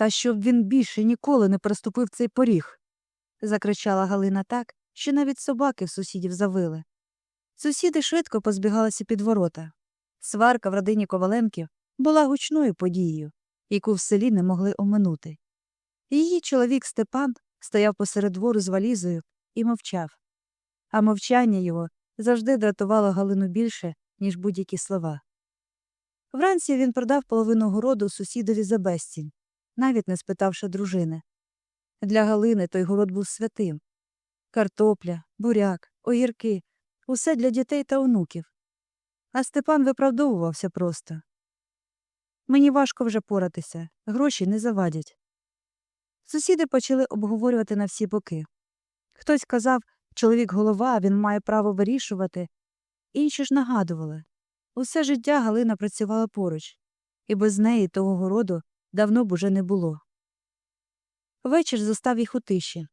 Та щоб він більше ніколи не переступив цей поріг. закричала Галина так, що навіть собаки в сусідів завили. Сусіди швидко позбігалися під ворота. Сварка в родині Коваленків була гучною подією, яку в селі не могли оминути. Її чоловік Степан стояв посеред двору з валізою і мовчав. А мовчання його завжди дратувало Галину більше, ніж будь-які слова. Вранці він продав половину городу сусідові за безцінь, навіть не спитавши дружини. Для Галини той город був святим. Картопля, буряк, огірки усе для дітей та онуків. А Степан виправдовувався просто. Мені важко вже поратися, гроші не завадять. Сусіди почали обговорювати на всі боки. Хтось казав, чоловік голова, він має право вирішувати. Інші ж нагадували. Усе життя Галина працювала поруч, і без неї того городу давно б уже не було. Вечір застав їх у тиші.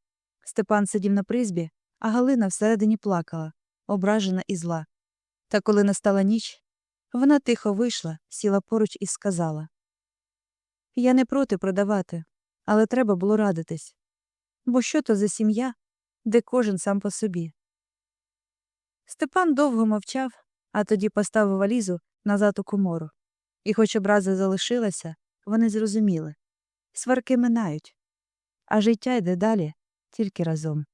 Степан сидів на призбі, а Галина всередині плакала, ображена і зла. Та коли настала ніч, вона тихо вийшла, сіла поруч і сказала Я не проти продавати, але треба було радитись. Бо що то за сім'я, де кожен сам по собі. Степан довго мовчав, а тоді поставив валізу назад у комору. І хоч образа залишилася, вони зрозуміли сварки минають, а життя йде далі тільки разом.